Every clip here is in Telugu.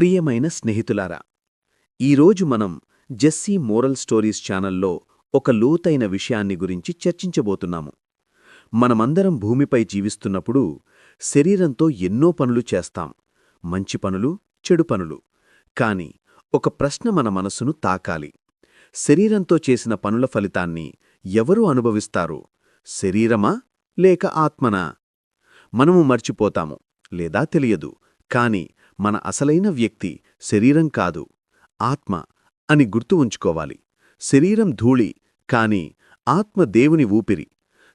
ప్రియమైన స్నేహితులారా ఈరోజు మనం జెస్సీ మోరల్ స్టోరీస్ ఛానల్లో ఒక లోతైన విషయాన్ని గురించి చర్చించబోతున్నాము. మనమందరం భూమిపై జీవిస్తున్నప్పుడు శరీరంతో ఎన్నో పనులు చేస్తాం. మంచి పనులు చెడు పనులు. కాని ఒక ప్రశ్న మన మనసును తాకాలి. శరీరంతో చేసిన పనుల ఫలితాన్ని ఎవరు అనుభవిస్తారు? శరీరమా లేక ఆత్మనా? మనము మర్చిపోతాము లేదా తెలియదు. కాని మన అసలైన వ్యక్తి శరీరం కాదు ఆత్మ అని గుర్తు ఉంచుకోవాలి. శరీరం ధూళి కాని ఆత్మ దేవుని ఊపిరి.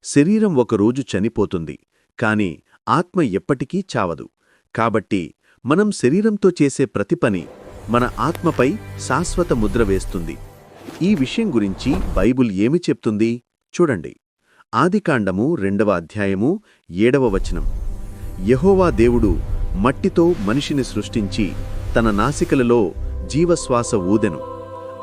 శరీరం ఒకరోజు చనిపోతుంది కాని ఆత్మ ఎప్పటికీ చావదు. కాబట్టి మనం శరీరంతో చేసే ప్రతి పని మన ఆత్మపై శాశ్వత ముద్ర వేస్తుంది. ఈ విషయం గురించి బైబుల్ ఏమి చెప్తుంది? చూడండి. ఆదికాండము రెండవ అధ్యాయము ఏడవ వచనం. యహోవా దేవుడు మట్టితో మనిషిని సృష్టించి తన నాసికలలో జీవశ్వాస ఊదెను.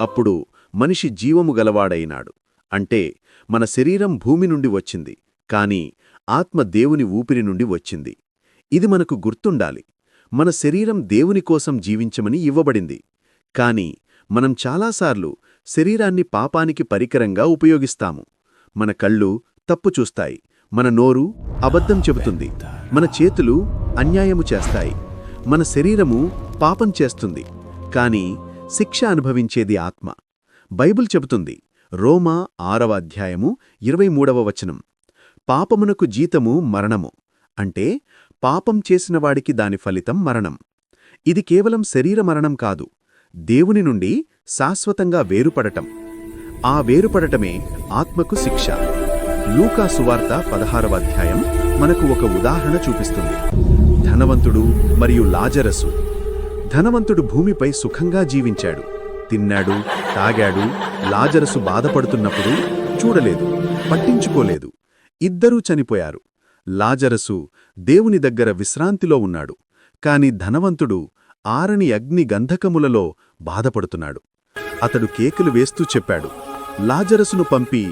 అప్పుడు మనిషి జీవము గలవాడైనాడు. అంటే మన శరీరం భూమి నుండి వచ్చింది. కాని ఆత్మ దేవుని ఊపిరి నుండి వచ్చింది. ఇది మనకు గుర్తుండాలి. మన శరీరం దేవుని కోసం జీవించమని ఇవ్వబడింది. కాని మనం చాలాసార్లు శరీరాన్ని పాపానికి పరికరంగా ఉపయోగిస్తాము. మన కళ్ళు తప్పు చూస్తాయి మన నోరు అబద్ధం చెబుతుంది. మన చేతులు అన్యాయము చేస్తాయి. మన శరీరము పాపం చేస్తుంది. కాని శిక్ష అనుభవించేది ఆత్మ. బైబిల్ చెబుతుంది. రోమా ఆరవ అధ్యాయము ఇరవై మూడవ వచనం. పాపమునకు జీతము మరణము. అంటే పాపం చేసినవాడికి దాని ఫలితం మరణం. ఇది కేవలం శరీర మరణం కాదు. దేవుని నుండి శాశ్వతంగా వేరుపడటం. ఆ వేరుపడటమే ఆత్మకు శిక్ష. లూకా సువార్త పదహారవ అధ్యాయం మనకు ఒక ఉదాహరణ చూపిస్తుంది. ధనవంతుడు మరియు లాజరసు. ధనవంతుడు భూమిపై సుఖంగా జీవించాడు. తిన్నాడు తాగాడు లాజరసు బాధపడుతున్నప్పుడు చూడలేదు పట్టించుకోలేదు. ఇద్దరూ చనిపోయారు. లాజరసు దేవుని దగ్గర విశ్రాంతిలో ఉన్నాడు. కాని ధనవంతుడు ఆరని అగ్ని గంధకములలో బాధపడుతున్నాడు. అతడు కేకులు వేస్తూ చెప్పాడు లాజరసును పంపి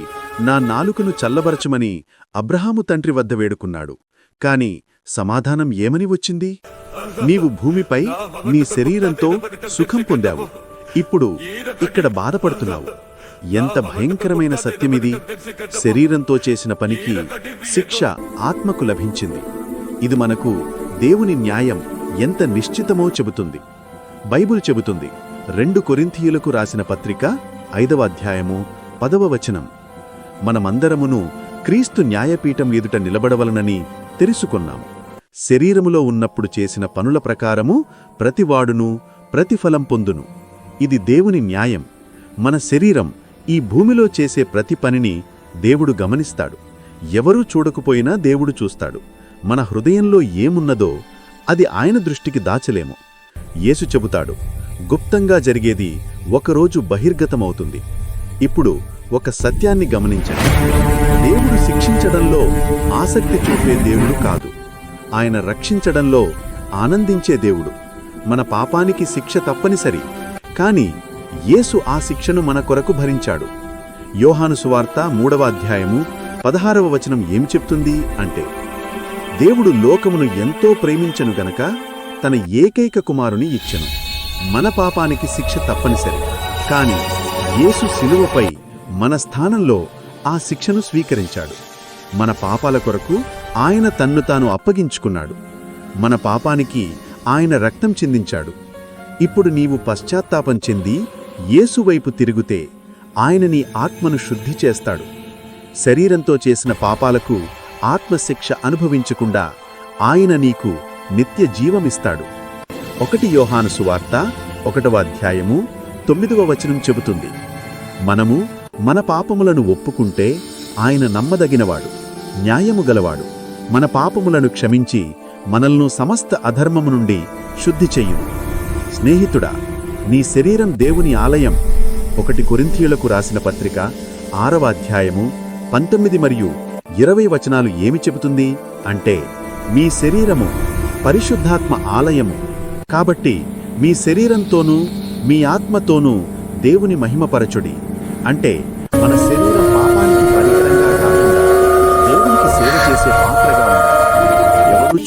నా నాలుకను చల్లబరచమని అబ్రహాము తండ్రి వద్ద వేడుకున్నాడు. కాని సమాధానం ఏమని వచ్చింది? నీవు భూమిపై నీ శరీరంతో సుఖం పొందావు. ఇప్పుడు ఇక్కడ బాధపడుతున్నావు. ఎంత భయంకరమైన సత్యమిది. శరీరంతో చేసిన పనికి శిక్ష ఆత్మకు లభించింది. ఇది మనకు దేవుని న్యాయం ఎంత నిశ్చితమో చెబుతుంది. బైబుల్ చెబుతుంది. రెండు కొరింథీయులకు రాసిన పత్రిక ఐదవ అధ్యాయము పదవ వచనం. మనమందరమును క్రీస్తు న్యాయపీఠం ఎదుట నిలబడవలనని తెలుసుకున్నాం శరీరములో ఉన్నప్పుడు చేసిన పనుల ప్రకారము ప్రతివాడును ప్రతిఫలం పొందును. ఇది దేవుని న్యాయం. మన శరీరం ఈ భూమిలో చేసే ప్రతి పనిని దేవుడు గమనిస్తాడు. ఎవరూ చూడకపోయినా దేవుడు చూస్తాడు. మన హృదయంలో ఏమున్నదో అది ఆయన దృష్టికి దాచలేము. యేసు చెబుతాడు గుప్తంగా జరిగేది ఒకరోజు బహిర్గతమవుతుంది. ఇప్పుడు ఒక సత్యాన్ని గమనించండి. దేవుడు శిక్షించడంలో ఆసక్తి చూపే దేవుడు కాదు. ఆయన రక్షించడంలో ఆనందించే దేవుడు. మన పాపానికి శిక్ష తప్పనిసరి. కాని యేసు ఆ శిక్షను మన కొరకు భరించాడు. యోహాను సువార్త మూడవ అధ్యాయము పదహారవ వచనం ఏం చెప్తుంది అంటే దేవుడు లోకమును ఎంతో ప్రేమించను గనక తన ఏకైక కుమారుని ఇచ్చెను. మన పాపానికి శిక్ష తప్పనిసరి. కాని యేసు శిలువపై మన స్థానంలో ఆ శిక్షను స్వీకరించాడు. మన పాపాల కొరకు ఆయన తన్ను తాను అప్పగించుకున్నాడు. మన పాపానికి ఆయన రక్తం చెందించాడు. ఇప్పుడు నీవు పశ్చాత్తాపం చెంది యేసువైపు తిరుగుతే ఆయన నీ ఆత్మను శుద్ధి చేస్తాడు. శరీరంతో చేసిన పాపాలకు ఆత్మశిక్ష అనుభవించకుండా ఆయన నీకు నిత్య జీవమిస్తాడు. ఒకటి యోహాను సువార్త ఒకటవ అధ్యాయము తొమ్మిదవ వచనం చెబుతుంది. మనము మన పాపములను ఒప్పుకుంటే ఆయన నమ్మదగినవాడు న్యాయము గలవాడు. మన పాపములను క్షమించి మనల్ను సమస్త అధర్మము నుండి శుద్ధి చెయ్యును స్నేహితుడా నీ శరీరం దేవుని ఆలయం. ఒకటి కొరింథీయులకు రాసిన పత్రిక ఆరవ అధ్యాయము పంతొమ్మిది మరియు ఇరవై వచనాలు ఏమి చెబుతుంది అంటే మీ శరీరము పరిశుద్ధాత్మ ఆలయము. కాబట్టి మీ శరీరంతోనూ మీ ఆత్మతోనూ దేవుని మహిమపరచుడి. అంటే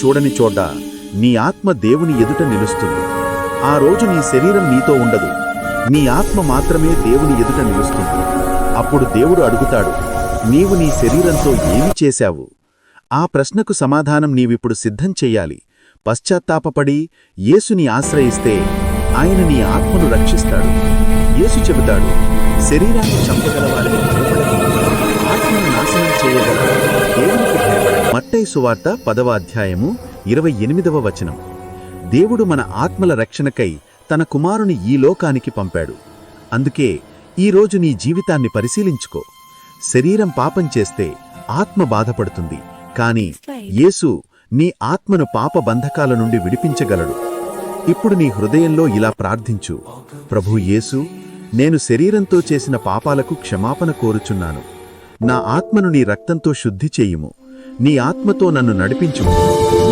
చూడని చోట నీ ఆత్మ దేవుని ఎదుట నిలుస్తుంది. ఆ రోజు నీ శరీరం నీతో ఉండదు. నీ ఆత్మ మాత్రమే దేవుని ఎదుట నిలుస్తుంది. అప్పుడు దేవుడు అడుగుతాడు నీవు నీ శరీరంతో ఏమి చేశావు? ఆ ప్రశ్నకు సమాధానం నీవిప్పుడు సిద్ధం చెయ్యాలి. పశ్చాత్తాపపడి యేసుని ఆశ్రయిస్తే ఆయన నీ ఆత్మను రక్షిస్తాడు. యేసు చెబుతాడు శరీరాన్ని చంపగలవాలని భయపడకు ఆత్మను నాశనం చేయగల మత్తయి సువార్త పదవ అధ్యాయము ఇరవై ఎనిమిదవ వచనం. దేవుడు మన ఆత్మల రక్షణకై తన కుమారుని ఈ లోకానికి పంపాడు. అందుకే ఈరోజు నీ జీవితాన్ని పరిశీలించుకో. శరీరం పాపం చేస్తే ఆత్మ బాధపడుతుంది కాని యేసు నీ ఆత్మను పాప బంధకాల నుండి విడిపించగలడు. ఇప్పుడు నీ హృదయంలో ఇలా ప్రార్థించు. ప్రభు యేసు నేను శరీరంతో చేసిన పాపాలకు క్షమాపణ కోరుచున్నాను. నా ఆత్మను నీ రక్తంతో శుద్ధి చేయుము. నీ ఆత్మతో నన్ను నడిపించు.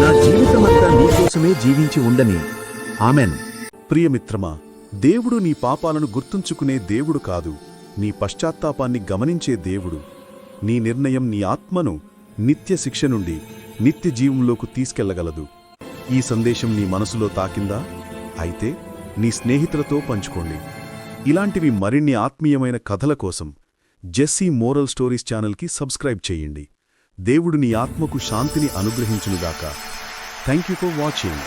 నా జీవితమంతా నీకోసమే జీవించి ఉండని. ఆమెన్. ప్రియమిత్రమా దేవుడు నీ పాపాలను గుర్తుంచుకునే దేవుడు కాదు. నీ పశ్చాత్తాపాన్ని గమనించే దేవుడు. నీ నిర్ణయం నీ ఆత్మను నిత్య శిక్ష నుండి నిత్య జీవంలోకి తీసుకెళ్ళగలదు. ఈ సందేశం నీ మనసులో తాకిందా? అయితే నీ స్నేహితులతో పంచుకోండి. ఇలాంటివి మరిన్ని ఆత్మీయమైన కథల కోసం జెస్సీ మోరల్ స్టోరీస్ ఛానల్కి సబ్స్క్రైబ్ చేయండి. దేవుడు నీ ఆత్మకు శాంతిని అనుగ్రహించునుగాక. Thank you for watching